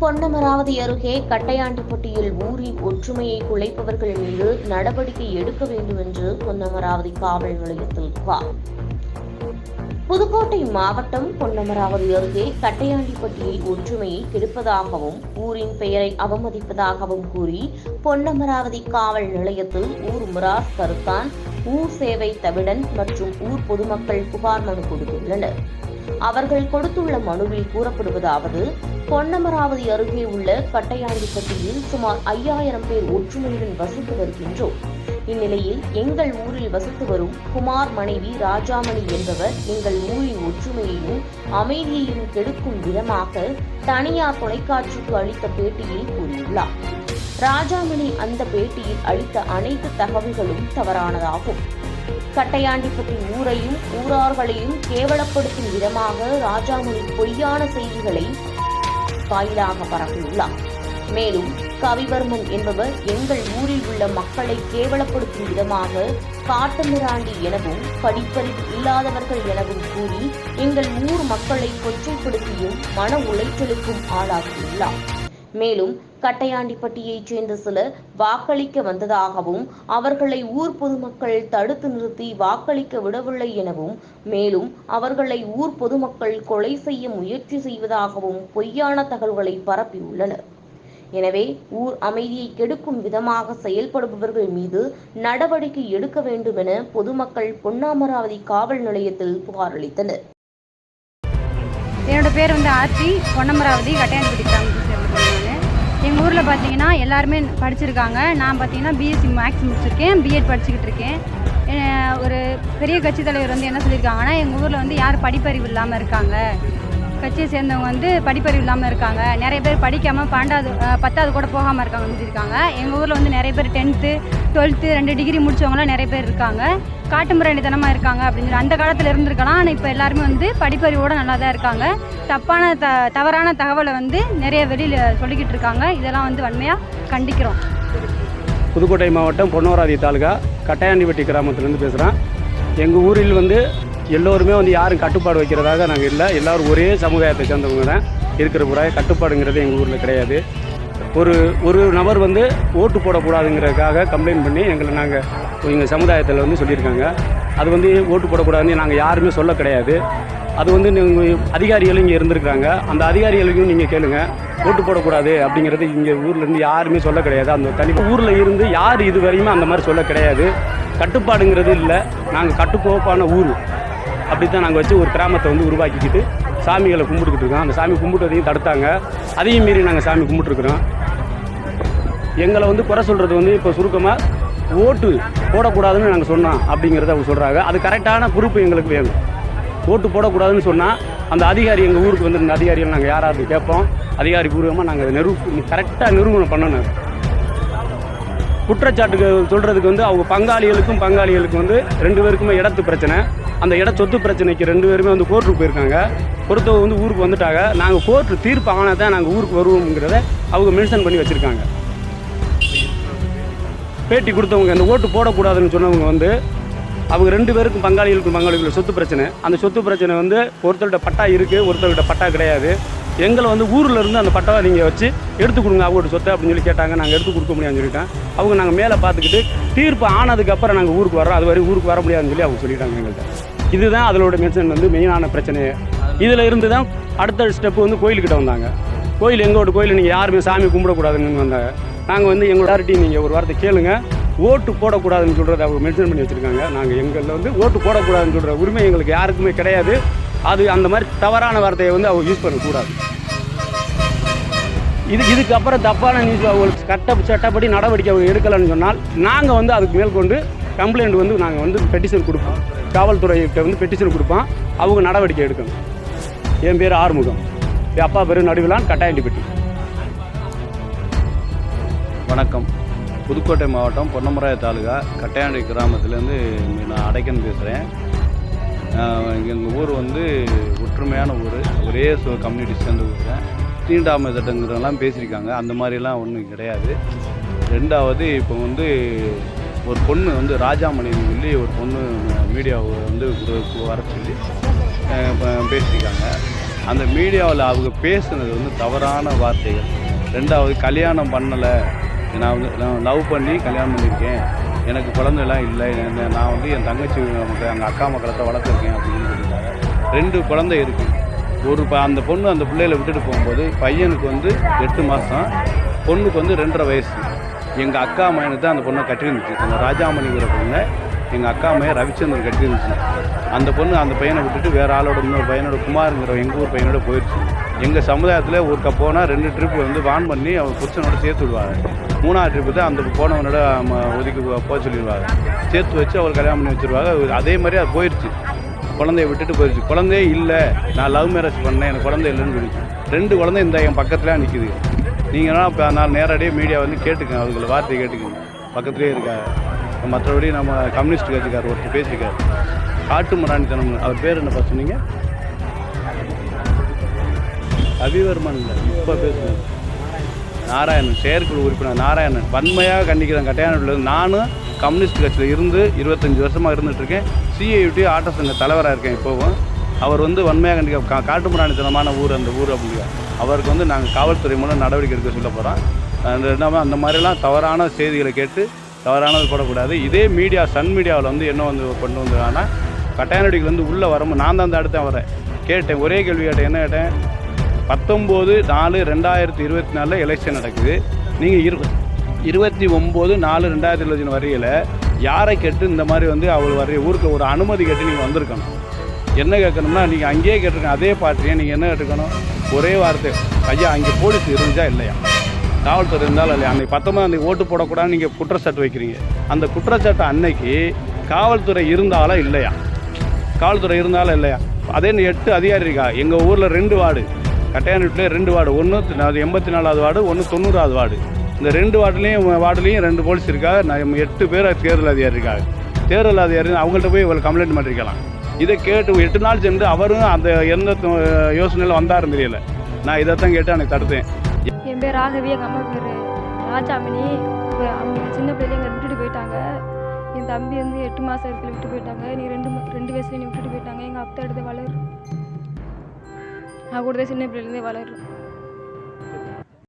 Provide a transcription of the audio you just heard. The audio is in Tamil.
பொன்னமராவதி அருகே கட்டையாண்டிப்பட்டியில் ஊரின் ஒற்றுமையை குலைப்பவர்கள் மீது நடவடிக்கை எடுக்க வேண்டும் என்று பொன்னமராவதி காவல் நிலையத்தில் புகார். புதுக்கோட்டை மாவட்டம் பொன்னமராவதி அருகே கட்டையாண்டிப்பட்டியில் ஒற்றுமையை கெடுப்பதாகவும் ஊரின் பெயரை அவமதிப்பதாகவும் கூறி பொன்னமராவதி காவல் நிலையத்தில் ஊர் முராஸ் கருத்தான் ஊர் சேவை தவிடன் மற்றும் ஊர் பொதுமக்கள் புகார் மனு கொடுத்துள்ளனர். அவர்கள் கொடுத்துள்ள மனுவில் கூறப்படுவதாவது பொன்னமராவதி அருகே உள்ள கட்டையாண்டிப்பட்டியில் சுமார் ஐயாயிரம் பேர் ஒற்றுமையுடன் வசித்து வருகின்றோம். இந்நிலையில் எங்கள் ஊரில் வசித்து வரும் குமார் மனைவி ராஜாமணி என்பவர் எங்கள் ஊரின் ஒற்றுமையையும் அமைதியையும் கெடுக்கும் விதமாக தனியார் தொலைக்காட்சிக்கு அளித்த பேட்டியில் கூறியுள்ளார். ராஜாமணி அந்த பேட்டியில் அளித்த அனைத்து தகவல்களும் தவறானதாகும். கட்டையாண்டிப்பட்டி ஊரையும் ஊரார்களையும் கேவலப்படுத்தும் விதமாக ராஜாமணி பொய்யான செய்திகளை வாயிலாக பரப்பியுள்ளார். மேலும் கவிவர்மன் என்பவர் எங்கள் ஊரில் உள்ள மக்களை கேவலப்படுத்தும் விதமாக காட்டுமிராண்டி எனவும் படிப்பறிவு இல்லாதவர்கள் எனவும் கூறி எங்கள் ஊர் மக்களை கொச்சைப்படுத்தியும் மன உளைச்சலுக்கும் ஆளாக்கியுள்ளார் மேலும் கட்டையாண்டிப்பட்டியைச் சேர்ந்த சிலர் வாக்களிக்க வந்ததாகவும் அவர்களை ஊர் பொதுமக்கள் தடுத்து நிறுத்தி வாக்களிக்க விடவில்லை எனவும் மேலும் அவர்களை ஊர் பொதுமக்கள் கொலை செய்ய முயற்சி செய்வதாகவும் பொய்யான தகவல்களை பரப்பியுள்ளனர். எனவே ஊர் அமைதியை கெடுக்கும் விதமாக செயல்படுபவர்கள் மீது நடவடிக்கை எடுக்க வேண்டும் என பொதுமக்கள் பொன்னாமராவதி காவல் நிலையத்தில் புகார் அளித்தனர் என்னோட பேர் வந்து ஆர்த்தி பொன்னமராவதி கட்டையான்பட்டி கிராமத்தை எங்கள் ஊரில் பார்த்தீங்கன்னா எல்லாருமே படிச்சிருக்காங்க. நான் பார்த்தீங்கன்னா பிஎஸ்சி மேக்ஸ் முடிச்சிருக்கேன். பிஎட் படிச்சுக்கிட்டு இருக்கேன். ஒரு பெரிய கட்சி தலைவர் வந்து என்ன சொல்லியிருக்காங்கன்னா எங்கள் ஊரில் வந்து யார் படிப்பறிவு இல்லாமல் இருக்காங்க. கட்சியை சேர்ந்தவங்க வந்து படிப்பறிவு இல்லாமல் இருக்காங்க. நிறைய பேர் படிக்காமல் பன்னெண்டாவது பத்தாவது கூட போகாமல் இருக்காங்க முடிஞ்சிருக்காங்க. எங்கள் ஊரில் வந்து நிறைய பேர் டென்த்து டுவெல்த்து ரெண்டு டிகிரி முடிச்சவங்களாம் நிறைய பேர் இருக்காங்க. காட்டுமிராண்டித்தனமாக இருக்காங்க அப்படின்னு சொல்லி அந்த காலத்தில் இருந்திருக்கலாம். ஆனால் இப்போ எல்லாருமே வந்து படிப்பறிவோடு நல்லா தான் இருக்காங்க. தப்பான த தவறான தகவலை வந்து நிறைய வெளியில் சொல்லிக்கிட்டு இருக்காங்க. இதெல்லாம் வந்து வன்மையாக கண்டிக்கிறோம். புதுக்கோட்டை மாவட்டம் பொன்னோராதி தாலுகா கட்டையாண்டிப்பட்டி கிராமத்துலேருந்து பேசுகிறேன் எங்கள் ஊரில் வந்து எல்லோருமே வந்து யாரும் கட்டுப்பாடு வைக்கிறதாக நாங்கள் இல்லை. எல்லோரும் ஒரே சமுதாயத்தை சேர்ந்தவங்க தான். இருக்கிற புறாய கட்டுப்பாடுங்கிறது எங்கள் ஊரில் கிடையாது. ஒரு ஒரு நபர் வந்து ஓட்டு போடக்கூடாதுங்கிறதுக்காக கம்ப்ளைண்ட் பண்ணி எங்களை நாங்கள் எங்கள் சமுதாயத்தில் வந்து சொல்லியிருக்காங்க. அது வந்து ஓட்டு போடக்கூடாதுன்னு நாங்கள் யாருமே சொல்ல கிடையாது. அது வந்து நீங்கள் அதிகாரிகளும் இங்கே இருந்திருக்காங்க அந்த அதிகாரிகளுக்கும் நீங்கள் கேளுங்க. ஓட்டு போடக்கூடாது அப்படிங்கிறது இங்கே ஊர்லேருந்து யாருமே சொல்ல கிடையாது. அந்த தனி ஊரில் இருந்து யார் இது வரையுமே அந்த மாதிரி சொல்ல கிடையாது. கட்டுப்பாடுங்கிறது இல்லை. நாங்கள் கட்டுக்கோப்பான ஊர். அப்படி தான் நாங்கள் வச்சு ஒரு கிராமத்தை வந்து உருவாக்கிக்கிட்டு சாமிகளை கும்பிட்டுக்கிட்டு இருக்கோம். அந்த சாமி கும்பிட்டதையும் தடுத்தாங்க. அதையும் மீறி நாங்கள் சாமி கும்பிட்டுருக்குறோம். எங்களை வந்து குறை சொல்கிறது வந்து இப்போ சுருக்கமாக ஓட்டு போடக்கூடாதுன்னு நாங்கள் சொன்னோம் அப்படிங்கிறத அவங்க சொல்கிறாங்க அது கரெக்டான பொறுப்பு எங்களுக்கு வேணும். ஓட்டு போடக்கூடாதுன்னு சொன்னால் அந்த அதிகாரி எங்கள் ஊருக்கு வந்திருந்த அதிகாரிகள் நாங்கள் யாராவது கேட்போம். அதிகாரி பூர்வமாக நாங்கள் அதை நிரூ கரெக்டாக நிரூபணம் பண்ணணும். குற்றச்சாட்டுக்கு சொல்கிறதுக்கு வந்து அவங்க பங்காளிகளுக்கும் பங்காளிகளுக்கும் வந்து ரெண்டு பேருக்குமே இடத்து பிரச்சனை. அந்த இட சொத்து பிரச்சனைக்கு ரெண்டு பேருமே வந்து கோர்ட்டுக்கு போயிருக்காங்க. பொறுத்தவங்க வந்து ஊருக்கு வந்துட்டாங்க. நாங்கள் கோர்ட்டு தீர்ப்பு ஆனால் தான் நாங்கள் ஊருக்கு வருவோங்கிறத அவங்க மென்ஷன் பண்ணி வச்சுருக்காங்க. பேட்டி கொடுத்தவங்க அந்த ஓட்டு போடக்கூடாதுன்னு சொன்னவங்க வந்து அவங்க ரெண்டு பேருக்கும் பங்காளிகளுக்கும் பங்காளிகளுக்கு சொத்து பிரச்சனை. அந்த சொத்து பிரச்சனை வந்து ஒருத்தர்கிட்ட பட்டா இருக்குது ஒருத்தர்கிட்ட பட்டா கிடையாது. எங்களை வந்து ஊரில் இருந்து அந்த பட்டாவை நீங்கள் வச்சு எடுத்து கொடுங்க அவங்களோட சொத்தை அப்படின்னு சொல்லி கேட்டாங்க. நாங்கள் எடுத்து கொடுக்க முடியாதுன்னு சொல்லிட்டேன் அவங்க நாங்கள் மேலே பார்த்துக்கிட்டு தீர்ப்பு ஆனதுக்கப்புறம் நாங்கள் ஊருக்கு வரோம் அது வரை ஊருக்கு வர முடியாதுன்னு சொல்லி அவங்க சொல்லிட்டாங்க எங்கள்கிட்ட இதுதான் அதோட மென்ஷன் வந்து மெயினான பிரச்சனையே இதில் இருந்து தான் அடுத்த ஸ்டெப்பு வந்து கோயிலுக்கிட்ட வந்தாங்க. கோயில் எங்களோட கோயில் நீங்கள் யாருமே சாமி கும்பிடக்கூடாதுன்னு வந்தாங்க. நாங்கள் வந்து எங்களோட authority நீங்கள் ஒரு வார்த்தை கேளுங்க. ஓட்டு போடக்கூடாதுன்னு சொல்கிறத அவங்க மென்ஷன் பண்ணி வச்சுருக்காங்க. நாங்கள் எங்களில் வந்து ஓட்டு போடக்கூடாதுன்னு சொல்கிற உரிமை எங்களுக்கு யாருக்குமே கிடையாது. அது அந்த மாதிரி தவறான வார்த்தையை வந்து அவங்க யூஸ் பண்ணக்கூடாது. இது இதுக்கப்புறம் தப்பான நியூஸ் அவங்களுக்கு கட்ட சட்டப்படி நடவடிக்கை அவங்க எடுக்கலைன்னு சொன்னால் நாங்கள் வந்து அதுக்கு மேற்கொண்டு கம்ப்ளைண்ட் வந்து நாங்கள் வந்து பெட்டிஷன் கொடுப்போம். காவல்துறைகிட்ட வந்து பெட்டிஷன் கொடுப்போம். அவங்க நடவடிக்கை எடுக்கணும். என் பேர் ஆறுமுகம். என் அப்பா பேர் நடுவிலான் கட்டாயண்டிப்பட்டி. வணக்கம். புதுக்கோட்டை மாவட்டம் பொன்னமராய தாலுகா கட்டையாண்டி கிராமத்துலேருந்து நான் அடைக்கன் பேசுகிறேன் எங்கள் ஊர் வந்து ஒற்றுமையான ஊர். ஒரே கம்யூனிட்டி சேர்ந்த ஊர் தான். தீண்டாமை சட்டங்கிறதெல்லாம் பேசியிருக்காங்க. அந்த மாதிரிலாம் ஒன்றும் கிடையாது. ரெண்டாவது இப்போ வந்து ஒரு பொண்ணு வந்து ராஜாமணின்னு சொல்லி ஒரு பொண்ணு மீடியாவை வந்து வர சொல்லி பேசியிருக்காங்க. அந்த மீடியாவில் அவங்க பேசுனது வந்து தவறான வார்த்தைகள். ரெண்டாவது கல்யாணம் பண்ணலை. நான் வந்து நான் லவ் பண்ணி கல்யாணம் பண்ணியிருக்கேன். எனக்கு குழந்தைலாம் இல்லை. என்ன- நான் வந்து என் தங்கச்சி மக்கள் அங்கே அக்கா மக்களத்தை வளர்த்துருக்கேன் அப்படின்னு சொல்லிட்டாங்க. ரெண்டு குழந்தை இருக்குது ஒரு ப அந்த பொண்ணு அந்த பிள்ளையில விட்டுட்டு போகும்போது பையனுக்கு வந்து எட்டு மாதம் பொண்ணுக்கு வந்து ரெண்டரை வயசு. எங்கள் அக்கா மையனுக்கு தான் அந்த பொண்ணை கட்டியிருந்துச்சு. அந்த ராஜாமணிங்கிற பொண்ணை எங்கள் அக்கா மகன் ரவிச்சந்திரன் கட்டியிருந்துச்சு. அந்த பொண்ணு அந்த பையனை விட்டுட்டு வேறு ஆளோட இன்னொரு பையனோட குமாருங்கிற எங்கள் ஊர் பையனோட போயிடுச்சு எங்கள் சமுதாயத்தில் ஒருக்க போனால் ரெண்டு ட்ரிப் வந்து வான் பண்ணி அவன் புருஷனோட சேர்த்து விடுவாங்க. மூணாவது ட்ரிப்பு தான் அந்த போனவனோட ஒதுக்கி போக சொல்லிடுவாங்க. சேர்த்து வச்சு அவர் கல்யாணம் பண்ணி வச்சுருவாங்க. அதே மாதிரி அது போயிடுச்சு குழந்தைய விட்டுட்டு போயிடுச்சு குழந்தையே இல்லை. நான் லவ் மேரேஜ் பண்ணேன். எனக்கு குழந்தை இல்லைன்னு சொல்லிச்சு. ரெண்டு குழந்தை இந்த என் பக்கத்துலேயே நிற்குது நீங்களாம் இப்போ நான் நேரடியாக மீடியா வந்து கேட்டுக்கங்க. அவங்கள வார்த்தையை கேட்டுக்கங்க. பக்கத்துலேயே இருக்காங்க. மற்றபடி நம்ம கம்யூனிஸ்ட் கட்சிக்கார் ஒருத்தர் பேசியிருக்காரு. காட்டு மராணித்தனம். அவர் பேர் என்னப்பா சொன்னீங்க? ரவிவர்மன் இல்லை இப்போ பேசுகிறேன் நாராயணன் செயற்குழு உறுப்பினர் நாராயணன். வன்மையாக கண்டிக்கிறேன் கட்டையானூரில் நானும் கம்யூனிஸ்ட் கட்சியில் இருந்து இருபத்தஞ்சி வருஷமாக இருந்துகிட்ருக்கேன் சிஐடி ஆட்ட சங்க தலைவராக இருக்கேன் இப்போவும். அவர் வந்து வன்மையாக கண்டிக்க கா காட்டுமிராணித்தனமான ஊர் அந்த ஊர் அப்படிங்க. அவருக்கு வந்து நாங்கள் காவல்துறை மூலம் நடவடிக்கை எடுக்க சொல்ல போகிறோம் அந்த நம்ம அந்த மாதிரிலாம் தவறான செய்திகளை கேட்டு தவறானது போடக்கூடாது. இதே மீடியா சன் மீடியாவில் வந்து என்ன வந்து கொண்டு வந்ததுன்னா கட்டாயநடிகள் வந்து உள்ளே வரும்போது நான் தான் அந்த அடுத்த வரேன். கேட்டேன் ஒரே கேள்வி கேட்டேன் என்ன கேட்டேன்? பத்தொம்போது நாலு ரெண்டாயிரத்தி இருபத்தி நாலில் எலெக்ஷன் நடக்குது. நீங்கள் இரு இருபத்தி ஒம்பது நாலு ரெண்டாயிரத்தி இருபத்தி வரையில் யாரை கேட்டு இந்த மாதிரி வந்து அவள் வரைய ஊருக்கு ஒரு அனுமதி கேட்டு நீங்கள் வந்திருக்கணும். என்ன கேட்கணும்னா நீங்கள் அங்கேயே கேட்டிருக்கணும் அதே பார்ட்டியை நீங்கள் என்ன கேட்டுக்கணும் ஒரே வார்த்தை ஐயா அங்கே போலீஸ் இருந்துச்சா இல்லையா? காவல்துறை இருந்தாலும் இல்லையா? அன்னைக்கு பத்தொம்பது தேதி ஓட்டு போடக்கூடாதுன்னு நீங்கள் குற்றச்சாட்டு வைக்கிறீங்க. அந்த குற்றச்சாட்டு அன்னைக்கு காவல்துறை இருந்தாலும் இல்லையா? காவல்துறை இருந்தாலும் இல்லையா? அதே எட்டு அதிகாரி இருக்கா? எங்கள் ஊரில் ரெண்டு வார்டு. கட்டையானூட்டிலே ரெண்டு வார்டு. ஒன்று அது எண்பத்தி நாலாவது வார்டு ஒன்று தொண்ணூறாவது வார்டு. இந்த ரெண்டு வார்டுலேயும் வார்டுலேயும் ரெண்டு போலீஸ் இருக்காங்க. நம்ம எட்டு பேர் தேர்தல் அதிகாரி இருக்காங்க. தேர்தல் அதிகாரி அவங்கள்ட்ட போய் இவ்வளோ கம்ப்ளைண்ட் பண்ணிருக்கலாம். இதை கேட்டு எட்டு நாள் சென்று அவரும் அந்த எந்த யோசனையில் வந்தாருன்னு தெரியல. நான் இதைத்தான் கேட்டு அன்னைக்கு தடுத்தேன். என் பேர் ராகவி எங்கள் அம்மா பேர் ராஜாமணி அவங்க சின்ன பிள்ளைங்க விட்டுட்டு போயிட்டாங்க. என் தம்பி வந்து எட்டு மாதம் இருக்கிற விட்டு போயிட்டாங்க. நீ ரெண்டு ரெண்டு வயசுல நீ விட்டுட்டு போயிட்டாங்க. எங்கள் அத்தை எடுத்து வளர் நான் கூட தான் சின்ன பிள்ளைலேருந்தே வளரும்